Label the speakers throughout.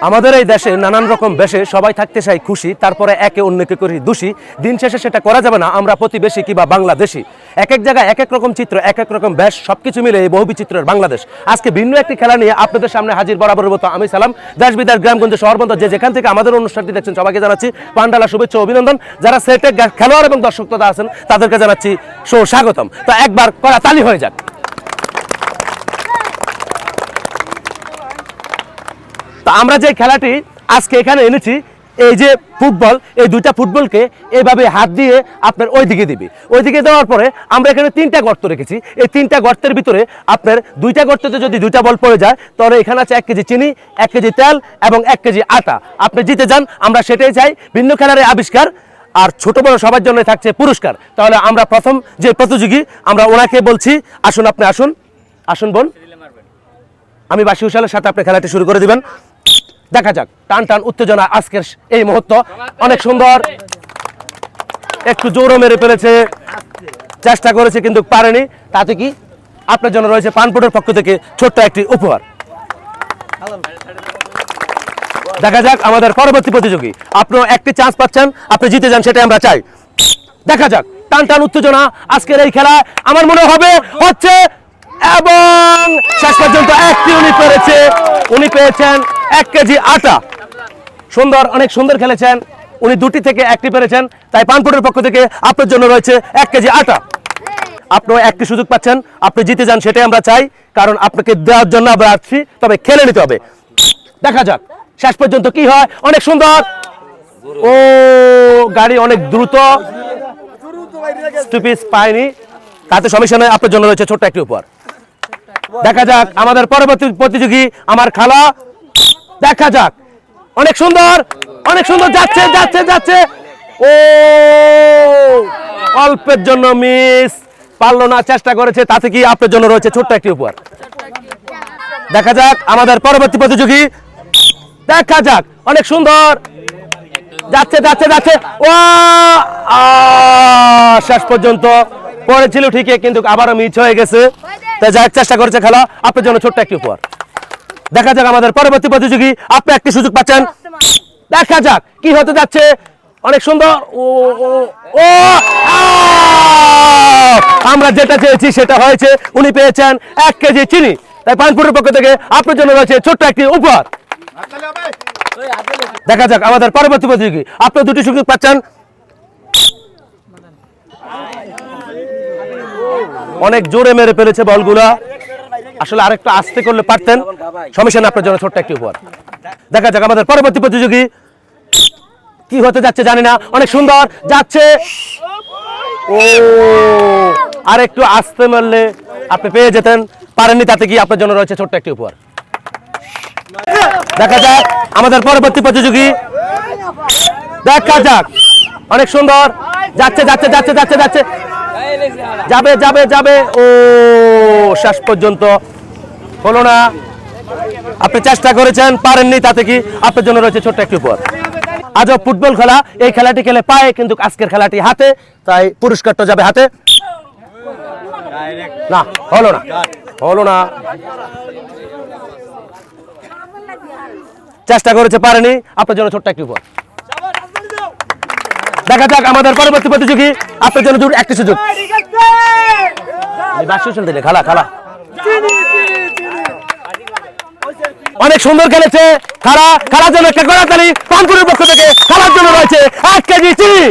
Speaker 1: আমাদের এই দেশে নানান রকম বেশে সবাই থাকতে চাই খুশি, তারপরে একে অন্যকে করি দোষী। দিন শেষে সেটা করা যাবে না, আমরা প্রতিবেশী কিংবা বাংলাদেশি। এক এক জায়গায় এক এক রকম চিত্র, এক এক রকম বেশ, সবকিছু মিলে এই বহু বিচিত্রের বাংলাদেশ। আজকে ভিন্ন একটি খেলা নিয়ে আপনাদের সামনে হাজির বরাবরের মতো আমি সালাম। দেশ বিদার গ্রামগঞ্জ শহরবন্ধ যে যেখান থেকে আমাদের অনুষ্ঠানটি দেখছেন, সবাইকে জানাচ্ছি পান্ডালা শুভেচ্ছা অভিনন্দন। যারা সেটে খেলোয়াড় এবং দর্শক দাদা আছেন, তাদেরকে জানাচ্ছি সুস্বাগতম। তো একবার করা তালি হয়ে যাক। তো আমরা যে খেলাটি আজকে এখানে এনেছি, এই যে ফুটবল, এই দুইটা ফুটবলকে এইভাবে হাত দিয়ে আপনার ওই দিকে দিবে। ওই দিকে দেওয়ার পরে আমরা এখানে তিনটা গর্ত রেখেছি। এই তিনটা গর্তের ভিতরে আপনার দুইটা গর্ততে যদি দুইটা বল পড়ে যায়, তাহলে এখানে আছে এক কেজি চিনি, এক কেজি তেল এবং এক কেজি আটা। আপনি জিতে যান, আমরা সেটাই চাই। ভিন্ন খেলার আবিষ্কার, আর ছোট বড় সবার জন্য থাকছে পুরস্কার। তাহলে আমরা প্রথম যে প্রতিযোগী, আমরা ওনাকে বলছি, আসুন আপনি আসুন। আসুন বোন। আমি বাসি সাথে আপনি খেলাটি শুরু করে দিবেন। দেখা যাক। টান টান উত্তেজনা আজকের এই মুহূর্ত। অনেক সুন্দর। একটু জোরও মেরে ফেলেছে। চেষ্টা করেছে কিন্তু পারেনি। তাতে কি? আপনার জন্য রয়েছে পানপুটের পক্ষ থেকে ছোট্ট একটি উপহার। দেখা যাক আমাদের পরবর্তী প্রতিযোগী। আপনিও একটি চান্স পাচ্ছেন। আপনি জিতে যান, সেটাই আমরা চাই। দেখা যাক। টান টান উত্তেজনা আজকের এই খেলা আমার মনে হবে হচ্ছে এবং শেষ পর্যন্ত একটি উনি পেরেছে। উনি পেয়েছেন এক কেজি আটা। সুন্দর, অনেক সুন্দর খেলেছেন। উনি দুটি থেকে একটি পেরেছেন। তাই পানপুরের পক্ষ থেকে আপনার জন্য রয়েছে এক কেজি আটা। আপনিও একটি সুযোগ পাচ্ছেন। আপনি জিতে যান, সেটাই আমরা চাই। কারণ আপনাকে দেওয়ার জন্য আমরা আসছি। তবে খেলে নিতে হবে। দেখা যাক, শেষ পর্যন্ত কি হয়। অনেক সুন্দর। ও, গাড়ি অনেক দ্রুত। পায়নি। তাতে সমস্যা নয়, আপনার জন্য রয়েছে ছোট্ট একটি উপহার। দেখা যাক, আমাদের পরবর্তী প্রতিযোগী, আমার খালা। দেখা যাক। অনেক সুন্দর অনেক সুন্দর, যাচ্ছে যাচ্ছে যাচ্ছে। ও, অল্পের জন্য মিস পারল না, চেষ্টা করেছে, তাতে কি আপনার জন্য রয়েছে ছোট্ট একটি উপহার? দেখা যাক আমাদের পরবর্তী প্রতিযোগী। দেখা যাক, অনেক সুন্দর। যাচ্ছে যাচ্ছে যাচ্ছে। ও শেষ পর্যন্ত পড়েছিল ঠিকই, কিন্তু আবারও মিস হয়ে গেছে। তাই যাক, চেষ্টা করেছে খেলা। আপনার জন্য ছোট্ট একটি উপহার। দেখা যাক আমাদের পরবর্তী প্রতিযোগী আপনি একটি সুযোগ পাচ্ছেন। দেখা যাক কি হতে যাচ্ছে। অনেক সুন্দর। ও আমরা যেটা চেয়েছি সেটা হয়েছে। উনি পেয়েছেন এক কেজি চিনি। তাই পানপুরের পক্ষ থেকে আপনার জন্য রয়েছে ছোট্ট একটি উপহার। দেখা যাক আমাদের পরবর্তী প্রতিযোগী। আপনি দুটি সুযোগ পাচ্ছেন। অনেক জোরে মেরে ফেলেছে বলগুলা। আসলে আরেকটু আস্তে করলে পারতেন। সমস্যা না আপনার জন্য ছোট্ট একটি উপহার। দেখা যাক আমাদের পরবর্তী প্রতিযোগী কি হতে যাচ্ছে জানি না। অনেক সুন্দর, যাচ্ছে। ও আর একটু আস্তে মারলে আপনি পেয়ে যেতেন। পারেননি তাতে কি আপনার জন্য রয়েছে ছোট্ট একটি উপহার। দেখা যাক আমাদের পরবর্তী প্রতিযোগী। দেখা যাক। অনেক সুন্দর, যাচ্ছে যাচ্ছে যাচ্ছে যাচ্ছে যাচ্ছে। যাবে যাবে যাবে। ও, শেষ পর্যন্ত। হলো না। আপনি চেষ্টা করেছেন, পারেননি তাতে কি? আপনার জন্য রয়েছে ছোট্ট একটি উপহার। আজও ফুটবল খেলা, এই খেলাটি খেলে পায়, কিন্তু আজকের খেলাটি হাতে, তাই পুরস্কারটা যাবে হাতে। না, হলো না হলো না। চেষ্টা করেছে, পারেনি। আপনার জন্য ছোট্ট একটি উপহার। দেখা যাক আমাদের পরবর্তী প্রতিযোগী আপনার জন্য দূর একটি সুযোগ। দে, খালা খালা। অনেক সুন্দর খেলেছে খালা। খেলার জন্য একটা কানপুরের পক্ষ থেকে। খেলার জন্য রয়েছে এক কেজি চিনি।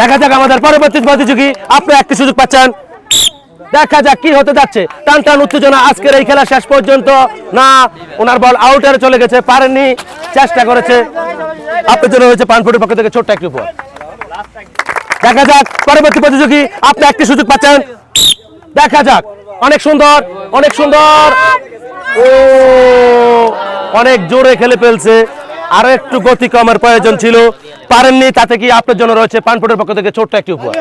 Speaker 1: দেখা যাক আমাদের পরবর্তী প্রতিযোগী আপনি একটি সুযোগ পাচ্ছেন। দেখা যাক কি হতে যাচ্ছে। টান টান উত্তেজনা আজকের এই খেলা শেষ পর্যন্ত। না, ওনার বল আউটারে চলে গেছে, পারেননি, চেষ্টা করেছে। আপনার জন্য হয়েছে পানপুরের পক্ষ থেকে ছোট্ট একটি উপর দেখা যাক, পরবর্তী প্রতিযোগী আপনি একটি সুযোগ পাচ্ছেন। দেখা যাক, অনেক সুন্দর অনেক সুন্দর। ও, অনেক জোরে খেলে ফেলছে। আরও একটু গতি কমের প্রয়োজন ছিল। পারেননি, তাতে কি আপনার জন্য রয়েছে পানপুরের পক্ষ থেকে ছোট্ট একটি উপহার।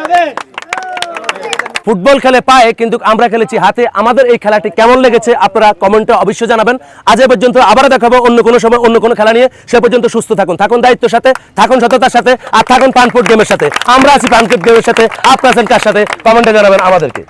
Speaker 1: ফুটবল খেলে পায়ে, কিন্তু আমরা খেলেছি হাতে। আমাদের এই খেলাটি কেমন লেগেছে আপনারা কমেন্টে অবশ্যই জানাবেন। আজ এ পর্যন্ত আবারও দেখাবো অন্য কোনো সময়, অন্য কোনো খেলা নিয়ে। সে পর্যন্ত সুস্থ থাকুন। থাকুন দায়িত্বের সাথে, থাকুন সততার সাথে, আর থাকুন পানফুট গেমের সাথে। আমরা আছি পানফুট গেমের সাথে। আপনার আছেন কার সাথে? কমেন্টে জানাবেন আমাদেরকে।